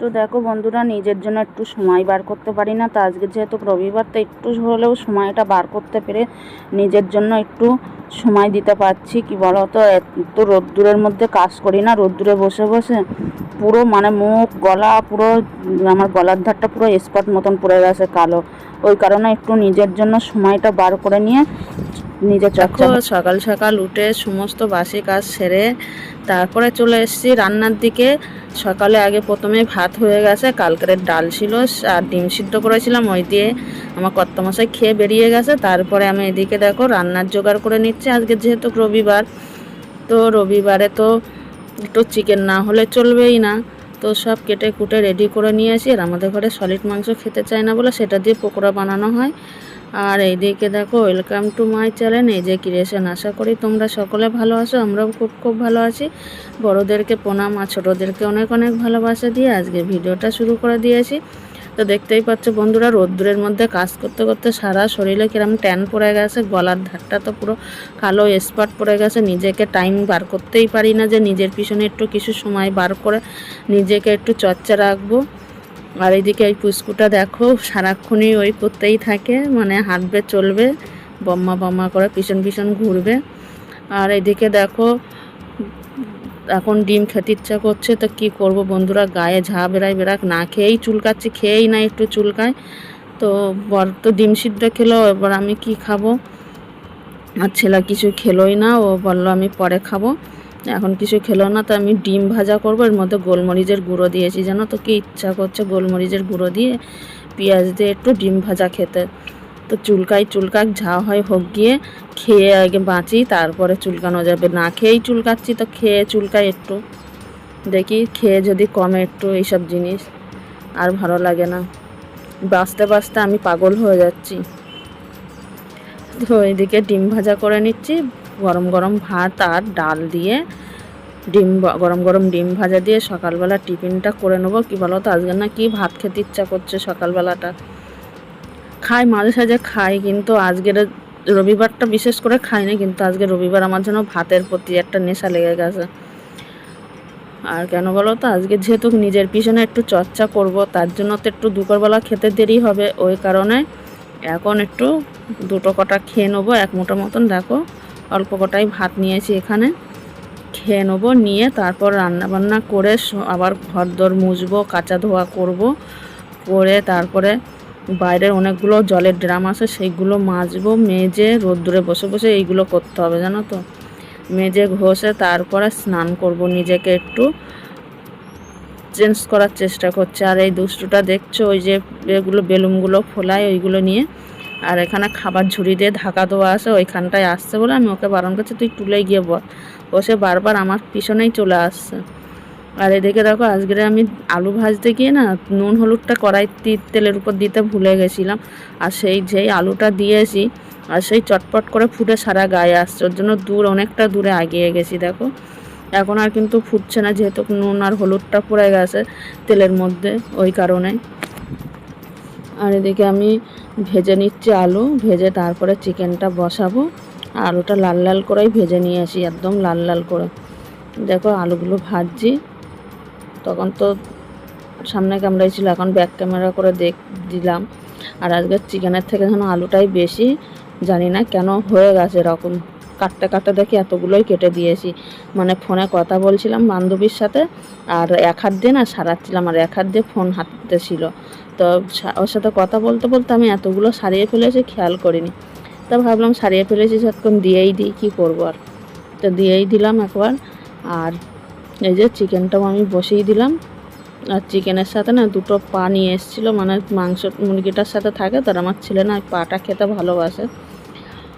তো দেখো বন্ধুরা, নিজের জন্য একটু সময় বার করতে পারি না। তো আজকে যেহেতু রবিবার, তো একটু হলেও সময়টা বার করতে পেরে নিজের জন্য একটু সময় দিতে পারছি। কি বলো তো এত রোদ্দুরের মধ্যে কাজ করি না, রোদ্দুরে বসে বসে পুরো মানে মুখ, গলা পুরো, আমার গলার ধারটা পুরো স্পট মতন পড়ে গেছে কালো। ওই কারণে একটু নিজের জন্য সময়টা বার করে নিয়ে নিজের সকাল সকাল উঠে সমস্ত বাসি কাজ সেরে তারপরে চলে এসেছি রান্নার দিকে। সকালে আগে প্রথমে ভাত হয়ে গেছে কালকের ডাল ছিল আর ডিম সিদ্ধ করেছিলাম ওই দিয়ে আমার কর্তমশাই খেয়ে বেরিয়ে গেছে। তারপরে আমি এদিকে দেখো রান্নার জোগাড় করে নিচ্ছি আজকে যেহেতু রবিবার। তো রবিবারে তো একটু চিকেন না হলে চলবেই না। তো সব কেটে কুটে রেডি করে নিয়ে আসি আর আমাদের ঘরে সলিড মাংস খেতে চায় না বলে সেটা দিয়ে পকোড়া বানানো হয়। আর এইদিকে দেখো ওয়েলকাম টু মাই চ্যানেল এই যে ক্রিয়েশন আশা করি তোমরা সকলে ভালো আছো, আমরাও খুব খুব ভালো আছি। বড়োদেরকে প্রণাম আর ছোটোদেরকে অনেক অনেক ভালোবাসা দিয়ে আজকে ভিডিওটা শুরু করে দিয়েছি। তো দেখতেই পাচ্ছ বন্ধুরা, রোদ্দুরের মধ্যে কাজ করতে করতে সারা শরীরে কিরম ট্যান পড়ে গেছে, গলার ধারটা তো পুরো কালো স্পট পড়ে গেছে, নিজেকে টাইম বার করতেই পারি না যে নিজের পিছনে একটু কিছু সময় বার করে নিজেকে একটু চর্চা রাখব। আর এইদিকে এই পুস্কুটা দেখো, সারাক্ষণই ওই করতেই থাকে মানে হাঁটবে, চলবে, বম্মা বম্মা করে পিছন পিছন ঘুরবে। আর এদিকে দেখো, এখন ডিম খেতে ইচ্ছা করছে, তো কি করব বন্ধুরা, গায়ে ঝা বেড়াই বেড়াক, না খেয়েই চুলকাচ্ছি, খেয়েই না একটু চুলকায় তো বর তো ডিম সিদ্ধ খেলো, এবার আমি কি খাব? আর ছেলে কিছু খেলোই না, ও বলল আমি পরে খাব। এখন কিছু খেলো না, তো আমি ডিম ভাজা করব। এর মধ্যে গোলমরিচের গুঁড়ো দিয়েছি, জানো তো কি ইচ্ছা করছে গোলমরিচের গুঁড়ো দিয়ে পেঁয়াজ দিয়ে একটু ডিম ভাজা খেতে। তো চুলকাই চুলকাক ঝা হয় হোক গিয়ে খেয়ে আগে বাঁচি, তারপরে চুলকানো যাবে। না খেয়েই চুলকাচ্ছি, তো খেয়ে চুলকাই একটু। দেখি খেয়ে যদি কমে একটু এইসব জিনিস, আর ভালো লাগে না। বাঁচতে বাঁচতে আমি পাগল হয়ে যাচ্ছি। তো এদিকে ডিম ভাজা করে নিচ্ছি। গরম গরম ভাত আর ডাল দিয়ে ডিম গরম গরম ডিম ভাজা দিয়ে সকালবেলা টিফিনটা করে নেব। কী বলো তো আজকে না কি ভাত খেতে ইচ্ছা করছে সকালবেলাটা। খাই, মাঝে সাঝে খাই, কিন্তু আজকের রবিবারটা বিশেষ করে খাই না, কিন্তু আজকে রবিবার আমার জন্য ভাতের প্রতি একটা নেশা লেগে গেছে। আর কেন বলো তো আজকে যেহেতু নিজের পিছনে একটু চর্চা করব, তার জন্য তো একটু দুপুরবেলা খেতে দেরি হবে। ওই কারণে এখন একটু দুটো কটা খেয়ে নেব, এক মুঠো মতন, দেখো। অল্প কটাই ভাত নিয়েছি এখানে। খেয়ে নেব, নিয়ে তারপর রান্না বান্না করে আবার ঘর দর মুছবো, কাঁচা ধোয়া করব, করে তারপরে বাইরের অনেকগুলো জলের ড্রাম আছে, সেইগুলো মাজবো, মেজে রোদ্দুরে বসে বসে এইগুলো করতে হবে, জানো তো। মেজে ঘষে তারপরে স্নান করব নিজেকে একটু। চেঞ্জ করার চেষ্টা করছে। আর এই দুষ্টুটা দেখছ, ওই যে এগুলো বেলুনগুলো ফোলায়, ওইগুলো নিয়ে আর এখানে খাবার ঝুড়ি দিয়ে ঢাকা দেওয়া আছে, ওইখানটায় আসছে বলে আমি ওকে বারণ করছি, তুই তুলে গিয়ে বল। ও সে বারবার আমার পিছনেই চলে আসছে। আর এদিকে দেখো, আজকে আমি আলু ভাজতে গিয়ে না নুন হলুদটা কড়াই তেলের উপর দিতে ভুলে গেছিলাম। আর সেই, যেই আলুটা দিয়েছি, আর সেই চটপট করে ফুটে সারা গায়ে আসছে, ওর জন্য দূর, অনেকটা দূরে আগিয়ে গেছি, দেখো। এখন আর কিন্তু ফুটছে না, যেহেতু নুন আর হলুদটা পড়ে গেছে তেলের মধ্যে, ওই কারণে। আর এদিকে আমি ভেজে নিচ্ছি আলু, ভেজে তারপরে চিকেনটা বসাবো। আলুটা লাল লাল করেই ভেজে নিয়ে আসি, একদম লাল লাল করে। দেখো আলুগুলো ভাজছি। তখন তো সামনে ক্যামেরাই ছিল, এখন ব্যাক ক্যামেরা করে দেখ, দিলাম। আর আজকে চিকেনের থেকে যেন আলুটাই বেশি, জানি না কেন হয়ে গেছে এরকম। কাটতে কাটতে দেখি এতগুলোই কেটে দিয়েছি। মানে ফোনে কথা বলছিলাম বান্ধবীর সাথে, আর এক হাত দিয়ে না সারাচ্ছিলাম, আর এক হাত দিয়ে ফোন হাতে ছিল। তো ওর সাথে কথা বলতে বলতে আমি এতগুলো সারিয়ে ফেলেছি, খেয়াল করিনি। তা ভাবলাম সারিয়ে ফেলেছি যতক্ষণ দিয়েই দিই, কী করব আর? তো দিয়েই দিলাম একবার। আর এই যে চিকেনটাও আমি বসেই দিলাম। আর চিকেনের সাথে না দুটো পা নিয়ে এসেছিল মানে মাংস মুরগিটার সাথে থাকে, তার আমার ছেলে না পাটা খেতে ভালোবাসে।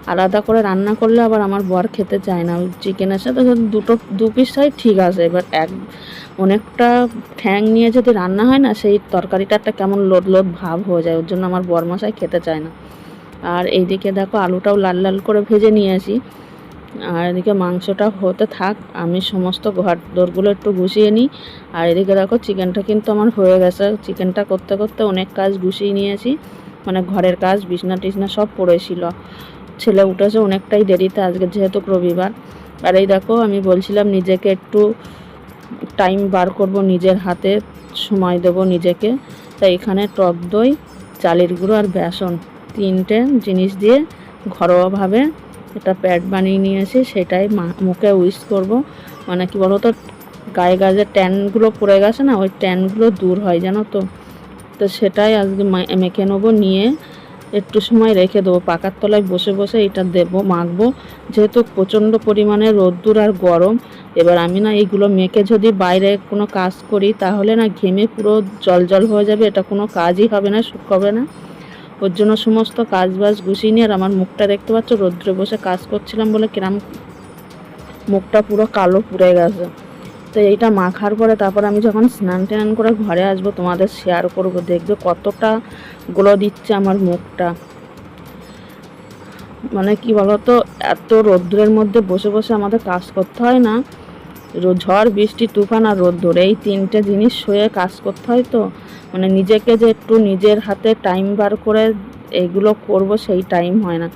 আলাদা করে রান্না করলে আবার আমার বর খেতে চায় না। চিকেনের সাথে দুটো, দু পিসটাই ঠিক আছে। এবার এক, অনেকটা ঠ্যাং নিয়ে যদি রান্না হয় না, সেই তরকারিটা একটা কেমন লোদ লোদ ভাব হয়ে যায়। ওর জন্য আমার বরমশাই খেতে চায় না। আর এইদিকে দেখো আলুটাও লাল লাল করে ভেজে নিয়ে আসি। আর এদিকে মাংসটা হতে থাক, আমি সমস্ত ঘর দোরগুলো একটু গুছিয়ে নিই। আর এদিকে দেখো চিকেনটা কিন্তু আমার হয়ে গেছে। চিকেনটা করতে করতে অনেক কাজ গুছিয়ে নিয়েছি। মানে ঘরের কাজ, বিছনা টিছনা সব পড়েছিল। ছেলে উঠেছে, অনেকটাই দেরিতে, আজকে যেহেতু রবিবার। আর এই দেখো, আমি বলছিলাম নিজেকে একটু টাইম বার করব, নিজের হাতে সময় দেবো নিজেকে। তাই এখানে টক দই, চালের গুঁড়ো আর বেসন, তিনটে জিনিস দিয়ে ঘরোয়াভাবে একটা প্যাড বানিয়ে নিয়েছি, সেটাই মুখে উইস করব। মানে কি বলতো, গায়ে গায়ে যে ট্যানগুলো পড়ে গেছে না, ওই ট্যানগুলো দূর হয়, জানো তো? তো সেটাই আজকে মেখে নেব, নিয়ে একটু সময় রেখে দেবো। পাকার তলায় বসে বসে এটা দেবো, মাখবো। যেহেতু প্রচণ্ড পরিমাণে রোদ্দুর আর গরম, এবার আমি না এইগুলো মেখে যদি বাইরে কোনো কাজ করি, তাহলে না ঘেমে পুরো জল জল হয়ে যাবে, এটা কোনো কাজই হবে না শুকাবে না। ওর জন্য সমস্ত কাজ বাজ গুছিয়ে নিয়ে আর আমার মুখটা দেখতে পাচ্ছ, রোদ্রে বসে কাজ করছিলাম বলে কিরাম মুখটা পুরো কালো পুড়ে গেছে। তো এইটা মাখার পরে তারপর আমি যখন স্নান টান করে ঘরে আসব, তোমাদের শেয়ার করব। দেখবে কতটা গ্লো দিচ্ছে আমার মুখটা। মানে কি বলতো, এত রোদ্রের মধ্যে বসে বসে আমাদের কাজ করতে হয় না। ঝড়, বৃষ্টি, তুফান আর রোদ্দুর, এই তিনটে জিনিস শুয়ে কাজ করতে হয় তো। মানে নিজেকে যে একটু নিজের হাতে টাইম বার করে এইগুলো করব সেই টাইম হয় না।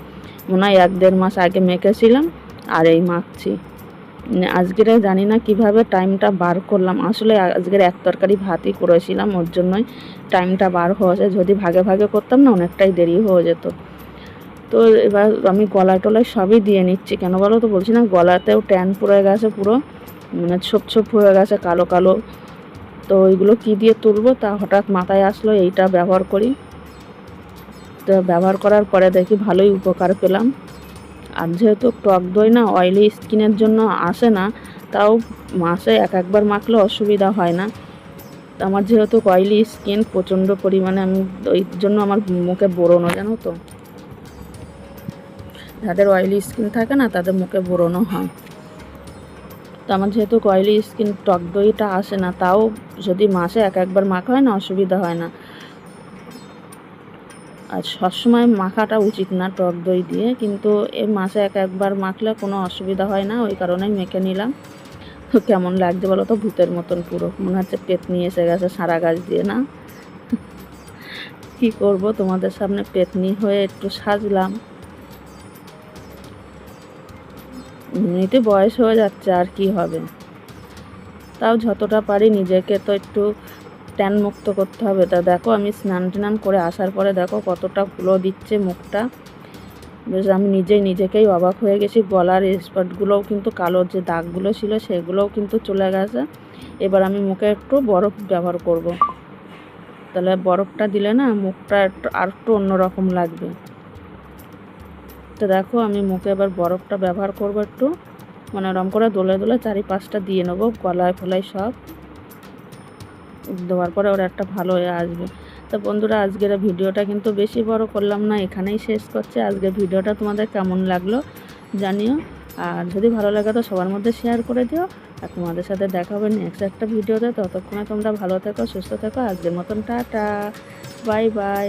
মনে হয় এক দেড় মাস আগে মেখেছিলাম, আর এই মাখছি। আজকের জানি না কীভাবে টাইমটা বার করলাম। আসলে আজকের এক তরকারি ভাতই করেছিলাম, ওর জন্যই টাইমটা বার হয়েছে যদি ভাগে ভাগে করতাম না, অনেকটাই দেরি হয়ে যেত। তো এবার আমি গলা টলায় সবই দিয়ে নিচ্ছি। কেন বলো তো? বলছি না, গলাতেও ট্যান পড়ে গেছে পুরো। মানে ছোপ ছোপ হয়ে গেছে, কালো কালো। তো ওইগুলো কি দিয়ে তুলবো? তা হঠাৎ মাথায় আসলো, এইটা ব্যবহার করি। তো ব্যবহার করার পরে দেখি ভালোই উপকার পেলাম। আর যেহেতু টক দই না অয়েলি স্কিনের জন্য আসে না, তাও মাসে এক একবার মাখলে অসুবিধা হয় না। আমার যেহেতু অয়েলি স্কিন প্রচণ্ড পরিমাণে আমি ওই জন্য আমার মুখে বোরোনো জানো তো? যাদের অয়েলি স্কিন থাকে না, তাদের মুখে বোরোনো হয়। তো আমার যেহেতু অয়েলি স্কিন টক দইটা আসে না, তাও যদি মাসে এক একবার মাখা হয় না, অসুবিধা হয় না। আর সবসময় মাখাটা উচিত না, টক দই দিয়ে। কিন্তু এই মাসে এক একবার মাখলে কোনো অসুবিধা হয় না, ওই কারণেই মেখে নিলাম। তো কেমন লাগছে বলো তো? ভূতের মতন পুরো। মনে হচ্ছে পেট নিয়ে এসে গেছে সারা গাছ দিয়ে, না? কি করব? তোমাদের সামনে পেতনি হয়ে একটু সাজলাম। এমনিতে বয়স হয়ে যাচ্ছে, আর কি হবে? তাও যতটা পারি নিজেকে তো একটু ট্যান মুক্ত করতে হবে। তা দেখো, আমি স্নান টান করে আসার পরে দেখো কতটা গুলো দিচ্ছে মুখটা। বেশ, আমি নিজেই নিজেকেই অবাক হয়ে গেছি। গলার স্পটগুলোও কিন্তু কালো, যে দাগগুলো ছিল সেগুলোও কিন্তু চলে গেছে। এবার আমি মুখে একটু বরফ ব্যবহার করব। তাহলে বরফটা দিলে না মুখটা একটু, আর একটু অন্যরকম লাগবে। তো দেখো, আমি মুখে এবার বরফটা ব্যবহার করব একটু। মানে ওরম করে দোলে দোলে চারি পাঁচটা দিয়ে নেব, গলায় ফলায় সব। দেওয়ার পরে ওরা একটা ভালো হয়ে আসবে। তো বন্ধুরা, আজকের ভিডিওটা কিন্তু বেশি বড় করলাম না, এখানেই শেষ করছে। আজকের ভিডিওটা তোমাদের কেমন লাগল জানিও। আর যদি ভালো লাগে তো সবার মধ্যে শেয়ার করে দিও। আর তোমাদের সাথে দেখা হবে নেক্সট একটা ভিডিওতে। ততক্ষণে তোমরা ভালো থেকো, সুস্থ থেকো। আজকের মতন টাটা। Bye bye